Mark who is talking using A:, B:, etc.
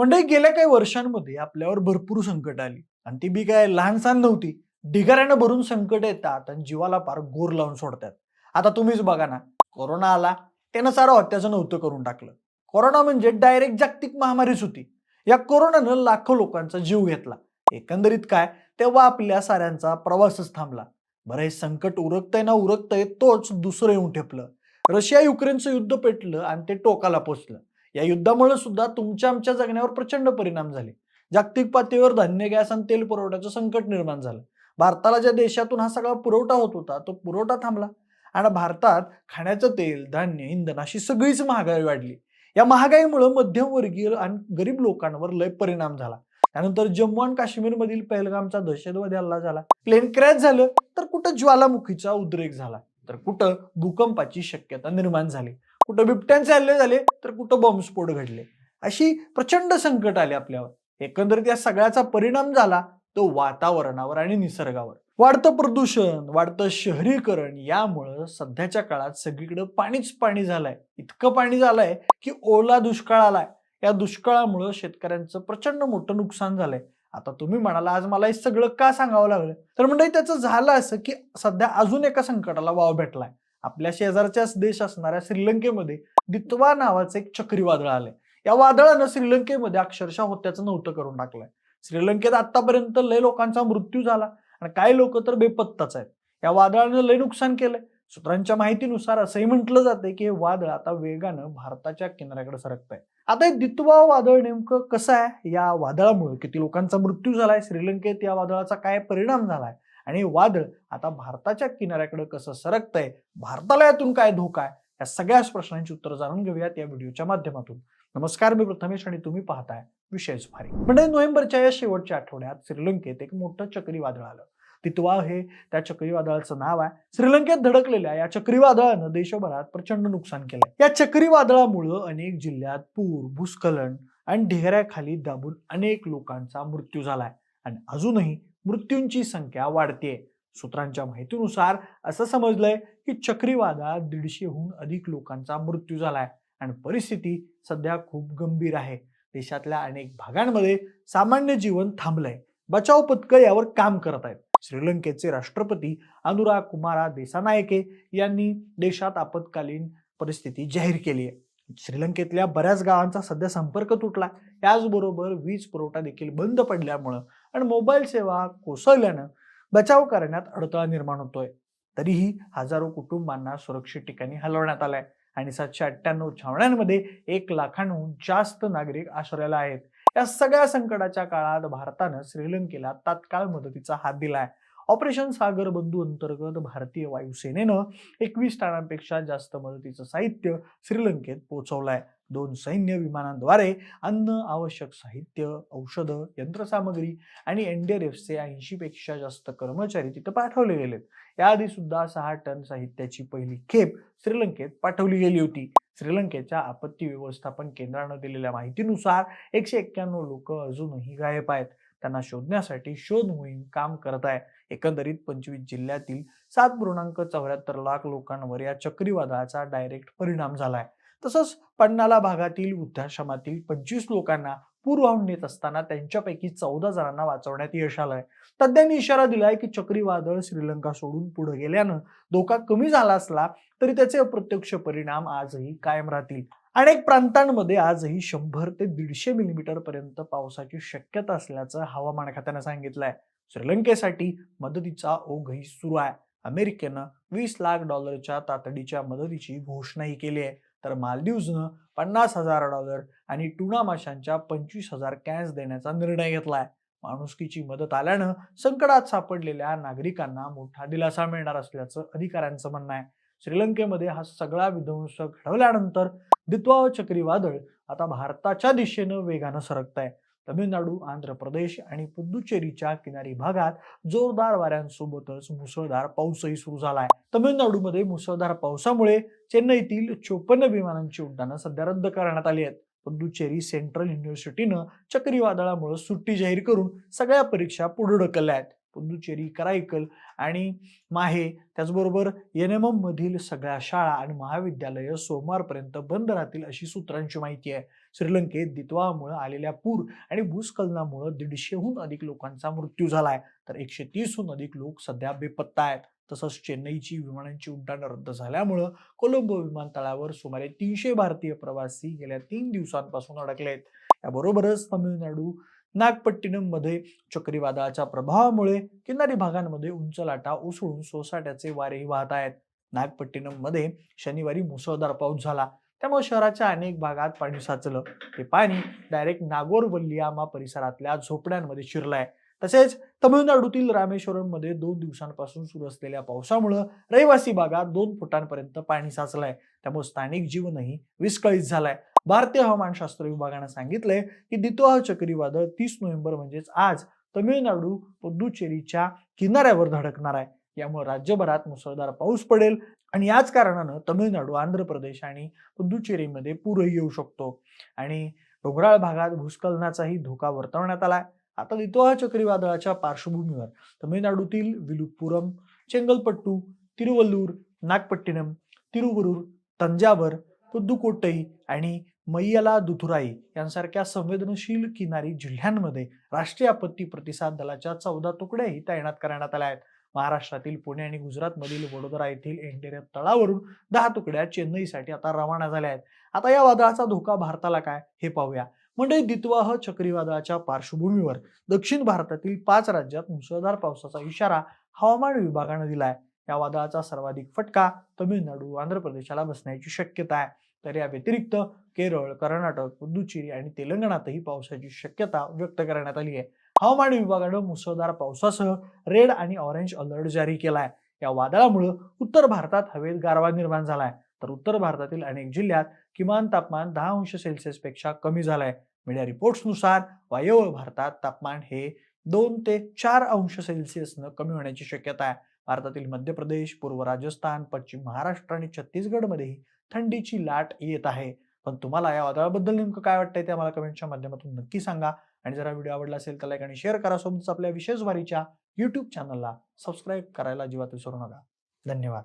A: म्हणजे गेल्या काही वर्षांमध्ये आपल्यावर भरपूर संकट आली. आणि ती बी काय लहानसहान नव्हती. ढिगाऱ्यानं भरून संकट येतात आणि जीवाला फार गोर लावून सोडतात. आता तुम्हीच बघा ना कोरोना आला त्यानं सारं हत्याचं नव्हतं करून टाकलं. कोरोना म्हणजे डायरेक्ट जागतिक महामारीच होती. या कोरोनानं लाखो लोकांचा जीव घेतला. एकंदरीत काय? तेव्हा आपल्या साऱ्यांचा प्रवासच थांबला. बरं हे संकट उरकतंय ना उरकतंय तोच दुसरं येऊन ठेपलं. रशिया युक्रेनचं युद्ध पेटलं आणि ते टोकाला पोचलं. या युद्धामुळे सुद्धा तुमच्या आमच्या जगण्यावर प्रचंड परिणाम झाले. जागतिक पातळीवर धान्य गॅस आणि तेल पुरवठ्याचं संकट निर्माण झालं. भारताला ज्या देशातून हा सगळा पुरवठा होत होता तो पुरवठा थांबला. आणि भारतात खाण्याचं तेल धान्य इंधन अशी सगळीच महागाई वाढली. या महागाईमुळे मध्यमवर्गीय आणि गरीब लोकांवर लय परिणाम झाला. त्यानंतर जम्मू आणि काश्मीरमधील पहलगामचा दहशतवादी हल्ला झाला. प्लेन क्रॅश झालं तर कुठं ज्वालामुखीचा उद्रेक झाला? तर कुठं भूकंपाची शक्यता निर्माण झाली? कुठं बिबट्यांचे हल्ले झाले तर कुठं बॉम्बस्फोट घडले. अशी प्रचंड संकट आले आपल्यावर. एकंदरीत या सगळ्याचा परिणाम झाला तो वातावरणावर आणि निसर्गावर. वाढतं प्रदूषण वाढतं शहरीकरण यामुळं सध्याच्या काळात सगळीकडे पाणीच पाणी झालंय. इतकं पाणी झालंय की ओला दुष्काळ आलाय. या दुष्काळामुळं शेतकऱ्यांचं प्रचंड मोठं नुकसान झालंय. आता तुम्ही म्हणाला आज मला हे सगळं का सांगावं लागलं? तर म्हणजे त्याचं झालं असं की सध्या अजून एका संकटाला वाव भेटलाय. आपल्या शेजारच्याच देश असणाऱ्या श्रीलंकेमध्ये दित्वा नावाचं एक चक्रीवादळ आलंय. या वादळानं श्रीलंकेमध्ये अक्षरशः होत्याचं नव्हतं करून टाकलंय. श्रीलंकेत आतापर्यंत लय लोकांचा मृत्यू झाला आणि काही लोक तर बेपत्ताच आहेत. या वादळानं लय नुकसान केलंय. सूत्रांच्या माहितीनुसार असंही म्हटलं जाते की हे वादळ आता वेगानं भारताच्या किनाऱ्याकडे सरकत आहे आता हे दित्वा वादळ नेमकं कसं आहे? या वादळामुळे किती लोकांचा मृत्यू झालाय? श्रीलंकेत या वादळाचा काय परिणाम झालाय? आणि वादळ आता भारताच्या किनाऱ्याकडे कसं सरकतंय भारताला यातून काय धोका आहे या सगळ्याच प्रश्नांची उत्तर जाणून घेऊयात या व्हिडिओच्या माध्यमातून. नमस्कार मी प्रथमेश आणि तुम्ही पाहताय विशेष भारी. म्हणजे नोव्हेंबरच्या या शेवटच्या आठवड्यात श्रीलंकेत एक मोठं चक्रीवादळ आलं. तितवा हे त्या चक्रीवादळाचं नाव आहे श्रीलंकेत धडकलेल्या या चक्रीवादळानं देशभरात प्रचंड नुकसान केलंय. या चक्रीवादळामुळं अनेक जिल्ह्यात पूर भूस्खलन आणि ढेऱ्याखाली दाबून अनेक लोकांचा मृत्यू झालाय. आणि अजूनही मृत्यूंची संख्या वाढते सूत्रांच्या माहितीनुसार असं समजलंय की चक्रीवादळात दीडशेहून अधिक लोकांचा मृत्यू झालाय आणि परिस्थिती सध्या खूप गंभीर आहे. देशातल्या अनेक भागांमध्ये सामान्य जीवन थांबलंय. बचाव पथकं यावर काम करत आहेत. श्रीलंकेचे राष्ट्रपती अनुराग कुमारा देसानायके यांनी देशात आपत्कालीन परिस्थिती जाहीर केली आहे श्रीलंकेतल्या बऱ्याच गावांचा सध्या संपर्क तुटला याचबरोबर वीज पुरवठा देखील बंद पडल्यामुळं आणि मोबाईल सेवा कोसळल्यानं बचाव करण्यात अडथळा निर्माण होतोय. तरीही हजारो कुटुंबांना सुरक्षित ठिकाणी हलवण्यात आलंय आणि सातशे अठ्ठ्याण्णव छावण्यांमध्ये एक लाखांहून जास्त नागरिक आश्रयाला आहेत. या सगळ्या संकटाच्या काळात भारतानं श्रीलंकेला तात्काळ मदतीचा हात दिलाय. ऑपरेशन सागर बंधू अंतर्गत भारतीय वायुसेनेनं एकवीस टनांपेक्षा जास्त मदतीचं साहित्य श्रीलंकेत पोहोचवलंय. दोन सैन्य विमानांद्वारे अन्न आवश्यक साहित्य औषधं यंत्रसामग्री आणि एनडीआरएफचे ऐंशी ऐंशीपेक्षा जास्त कर्मचारी तिथं पाठवले गेलेत. याआधी सुद्धा सहा टन साहित्याची पहिली खेप श्रीलंकेत पाठवली गेली होती. श्रीलंकेच्या आपत्ती व्यवस्थापन केंद्रानं दिलेल्या माहितीनुसार एकशे एक्क्याण्णव लोक अजूनही गायब आहेत. त्यांना शोधण्यासाठी शोध मोहीम काम करत आहे. एकंदरीत पंचवीस जिल्ह्यातील सात पूर्णांक चौऱ्याहत्तर लाख लोकांवर या चक्रीवादळाचा डायरेक्ट परिणाम झाला आहे तसंच पन्नाला भागातील वृद्धाश्रमातील पंचवीस लोकांना पूर वाहून नेत असताना त्यांच्यापैकी चौदा जणांना वाचवण्यात यश आलंय. तज्ज्ञांनी इशारा दिलाय की चक्रीवादळ श्रीलंका सोडून पुढे गेल्यानं धोका कमी झाला असला तरी त्याचे अप्रत्यक्ष परिणाम आजही कायम राहतील. अनेक प्रांतांमध्ये आजही शंभर ते दीडशे मिलीमीटर पर्यंत पावसाची शक्यता असल्याचं हवामान खात्यानं सांगितलंय. श्रीलंकेसाठी मदतीचा ओघही सुरू आहे. अमेरिकेनं वीस लाख डॉलरच्या तातडीच्या मदतीची घोषणाही केली आहे. तर मालदीवजनं पन्नास हजार डॉलर आणि टुना माशांच्या पंचवीस हजार कॅन्स देण्याचा निर्णय घेतलाय. माणुसकीची मदत आल्यानं संकटात सापडलेल्या नागरिकांना मोठा दिलासा मिळणार असल्याचं अधिकाऱ्यांचं म्हणणं आहे. श्रीलंकेमध्ये हा सगळा विध्वंस घडवल्यानंतर दित्वा चक्रीवादळ आता भारताच्या दिशेनं वेगानं सरकत आहे तमिळनाडू आंध्र प्रदेश आणि पुदुचेरीच्या किनारी भागात जोरदार वाऱ्यांसोबतच मुसळधार पाऊसही सुरू झाला आहे तमिळनाडूमध्ये मुसळधार पावसामुळे चेन्नईतील चोपन्न विमानांची उड्डाणं सध्या रद्द करण्यात आली आहेत. पुदुच्चेरी सेंट्रल युनिव्हर्सिटीनं चक्रीवादळामुळे सुट्टी जाहीर करून सगळ्या परीक्षा पुढे ढकलल्या आहेत. पुदुचेरी कराईकल आणि माहे त्याचबरोबर एन मधील सगळ्या शाळा आणि महाविद्यालयं सोमवारपर्यंत बंद राहतील अशी सूत्रांची माहिती आहे. श्रीलंकेत दितवामुळे आलेल्या पूर आणि भूस्खलनामुळे दीडशेहून अधिक लोकांचा मृत्यू झालाय. तर एकशे तीसहून अधिक लोक सध्या बेपत्ता आहेत. तसंच चेन्नईची विमानांची उड्डाणं रद्द झाल्यामुळं कोलंबो विमानतळावर सुमारे तीनशे भारतीय प्रवासी गेल्या तीन दिवसांपासून अडकले आहेत याबरोबरच तामिळनाडू नागपट्टिणममध्ये चक्रीवादळाच्या प्रभावामुळे किनारी भागांमध्ये उंच लाटा उसळून सोसाट्याचे वारेही वाहत आहेत. नागपट्टिनममध्ये शनिवारी मुसळधार पाऊस झाला. त्यामुळे शहराच्या अनेक भागात पाणी साचलं. ते पाणी डायरेक्ट नागोर वल्लियामा परिसरातल्या झोपड्यांमध्ये शिरलंय. तसेच तमिळनाडूतील रामेश्वरममध्ये दोन दिवसांपासून सुरू असलेल्या पावसामुळं रहिवासी भागात दोन फुटांपर्यंत पाणी साचलंय. त्यामुळे स्थानिक जीवनही विस्कळीत झालाय. भारतीय हवामानशास्त्र विभागानं सांगितलंय की दितोह चक्रीवादळ तीस नोव्हेंबर म्हणजेच आज तमिळनाडू पुदुचेरीच्या किनाऱ्यावर धडकणार आहे. यामुळे राज्यभरात मुसळधार पाऊस पडेल. आणि याच कारणानं तमिळनाडू आंध्र प्रदेश आणि पुदुचेरीमध्ये पूरही येऊ शकतो. आणि डोंगराळ भागात भूस्खलनाचाही धोका वर्तवण्यात आलाय. आता लितोहा चक्रीवादळाच्या पार्श्वभूमीवर तमिळनाडूतील विलुपुरम चेंगलपट्टू तिरुवल्लूर नागपट्टिनम तिरुवरूर तंजावर पुद्दुकोट्टई आणि मैयला दुथुराई यांसारख्या संवेदनशील किनारी जिल्ह्यांमध्ये राष्ट्रीय आपत्ती प्रतिसाद दलाच्या चौदा तुकड्याही तैनात करण्यात आल्या आहेत. महाराष्ट्रातील पुणे आणि गुजरातमधील वडोदरा येथील एंडेरिया तळावरून दहा तुकड्या चेन्नईसाठी आता रवाना झाल्या आहेत. आता या वादळाचा धोका भारताला काय? हे पाहूया. म्हणजे दित्वाह चक्रीवादळाच्या पार्श्वभूमीवर दक्षिण भारतातील पाच राज्यात मुसळधार पावसाचा इशारा हवामान विभागानं दिलाय. या वादळाचा सर्वाधिक फटका तमिळनाडू आंध्र प्रदेशाला बसण्याची शक्यता आहे. तर या व्यतिरिक्त केरळ कर्नाटक पुदुचेरी आणि तेलंगणातही पावसाची शक्यता व्यक्त करण्यात आली आहे. हवामान विभागानं मुसळधार पावसासह रेड आणि ऑरेंज अलर्ट जारी केलाय. या वादळामुळे उत्तर भारतात हवेत गारवा निर्माण झालाय. तर उत्तर भारतातील अनेक जिल्ह्यात किमान तापमान दहा अंश सेल्सिअसपेक्षा कमी झालंय. मीडिया रिपोर्ट्सनुसार वायव्य भारतात तापमान हे दोन ते चार अंश सेल्सिअसनं कमी होण्याची शक्यता आहे. भारतातील मध्य प्रदेश पूर्व राजस्थान पश्चिम महाराष्ट्र आणि छत्तीसगडमध्येही थंडीची लाट येत आहे. पण तुम्हाला या वादळाबद्दल नेमकं काय वाटतंय ते आम्हाला कमेंटच्या माध्यमातून नक्की सांगा. आणि जर हा व्हिडिओ आवडला असेल तर लाईक आणि शेअर करा. सोबतच आपल्या विशेष वारीच्या युट्यूब चॅनलला सबस्क्राईब करायला अजिबात विसरू नका. धन्यवाद.